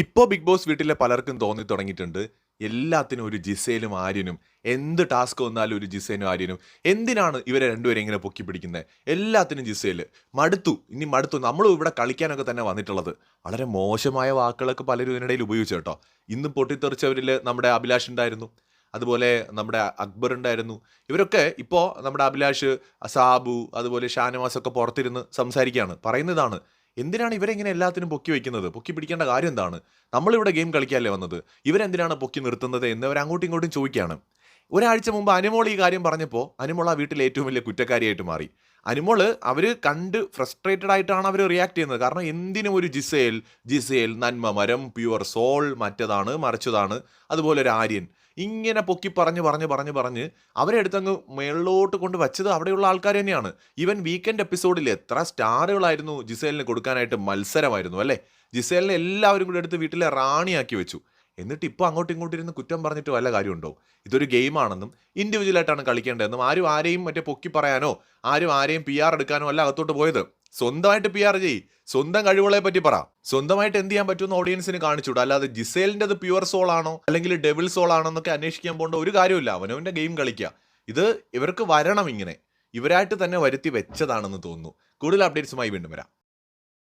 ഇപ്പോൾ big boss വീട്ടിലെ പലർക്കും തോന്നി തുടങ്ങിയിട്ടുണ്ട്. എല്ലാത്തിനും ഒരു ജിസയിലും ആര്യനും. എന്ത് ടാസ്ക് വന്നാലും ഒരു ജിസേനും ആര്യനും. എന്തിനാണ് ഇവരെ രണ്ടുപേരും ഇങ്ങനെ പൊക്കി പിടിക്കുന്നത് എല്ലാത്തിനും ജിസയിൽ മടുത്തു. ഇനി മടുത്തു. നമ്മളും ഇവിടെ കളിക്കാനൊക്കെ തന്നെ വന്നിട്ടുള്ളത്. വളരെ മോശമായ വാക്കുകളൊക്കെ പലരും ഇതിനിടയിൽ ഉപയോഗിച്ചു കേട്ടോ. ഇന്നും പൊട്ടിത്തെറിച്ചവരിൽ നമ്മുടെ അഭിലാഷ് ഉണ്ടായിരുന്നു. അതുപോലെ നമ്മുടെ അക്ബർ ഉണ്ടായിരുന്നു. ഇവരൊക്കെ ഇപ്പോൾ നമ്മുടെ അഭിലാഷ് സാബു അതുപോലെ ഷാനവാസ് ഒക്കെ പുറത്തിരുന്ന് സംസാരിക്കുകയാണ്. പറയുന്നതാണ്. എന്തിനാണ് ഇവരെ ഇങ്ങനെ എല്ലാത്തിനും പൊക്കി വെക്കുന്നത്? പൊക്കി പിടിക്കേണ്ട കാര്യം എന്താണ്? നമ്മളിവിടെ ഗെയിം കളിക്കാനല്ലേ വന്നത്? ഇവരെന്തിനാണ് പൊക്കി നിർത്തുന്നത് എന്നവർ അങ്ങോട്ടും ഇങ്ങോട്ടും ചോദിക്കുകയാണ്. ഒരാഴ്ച മുമ്പ് അനുമോൾ ഈ കാര്യം പറഞ്ഞപ്പോൾ അനുമോൾ ആ വീട്ടിലെ ഏറ്റവും വലിയ കുറ്റക്കാരിയായിട്ട് മാറി. അനുമോൾ അവർ കണ്ട് ഫ്രസ്ട്രേറ്റഡ് ആയിട്ടാണ് അവർ റിയാക്ട് ചെയ്യുന്നത്. കാരണം എന്തിനും ഒരു ജിസേൽ ജിസേൽ നന്മ മരം പ്യുവർ സോൾ മറ്റതാണ് മറിച്ചതാണ്. അതുപോലെ ഒരു ആര്യൻ. ഇങ്ങനെ പൊക്കി പറഞ്ഞ് പറഞ്ഞ് പറഞ്ഞ് പറഞ്ഞ് അവരെ അടുത്തങ്ങ് മേളിലോട്ട് കൊണ്ട് വച്ചത് അവിടെയുള്ള ആൾക്കാർ തന്നെയാണ്. ഈവൻ വീക്കെൻഡ് എപ്പിസോഡിൽ എത്ര സ്റ്റാറുകളായിരുന്നു ജിസേലിന് കൊടുക്കാനായിട്ട് മത്സരമായിരുന്നു അല്ലേ? ജിസേലിനെ എല്ലാവരും കൂടി എടുത്ത് വീട്ടിലെ റാണിയാക്കി വെച്ചു. എന്നിട്ട് ഇപ്പോൾ അങ്ങോട്ടും ഇങ്ങോട്ടും ഇരുന്ന് കുറ്റം പറഞ്ഞിട്ട് വല്ല കാര്യമുണ്ടോ? ഇതൊരു ഗെയിമാണെന്നും ഇൻഡിവിജ്വലായിട്ടാണ് കളിക്കേണ്ടതെന്നും ആരും ആരെയും മറ്റേ പൊക്കി പറയാനോ ആരും ആരെയും പി ആർ എടുക്കാനോ അല്ല അകത്തോട്ട് പോയത്. സ്വന്തമായിട്ട് പി ആർ ചെയ്യ്. സ്വന്തം കഴിവുകളെ പറ്റി പറ. സ്വന്തമായിട്ട് എന്ത് ചെയ്യാൻ പറ്റുമെന്ന് ഓഡിയൻസിന് കാണിച്ചുവിടും. അല്ലാതെ ജിസേലിന്റെത് പ്യുവർ സോൾ ആണോ? അല്ലെങ്കിൽ ഡെവിൾ സോൾ ആണോ എന്നൊക്കെ അന്വേഷിക്കാൻ പോകേണ്ട ഒരു കാര്യമില്ല അവനവന്റെ ഗെയിം കളിക്കുക ഇത് ഇവർക്ക് വരണം ഇങ്ങനെ. ഇവരായിട്ട് തന്നെ വരുത്തി വെച്ചതാണെന്ന് തോന്നുന്നു. കൂടുതൽ അപ്ഡേറ്റ്സുമായി വീണ്ടും വരാം.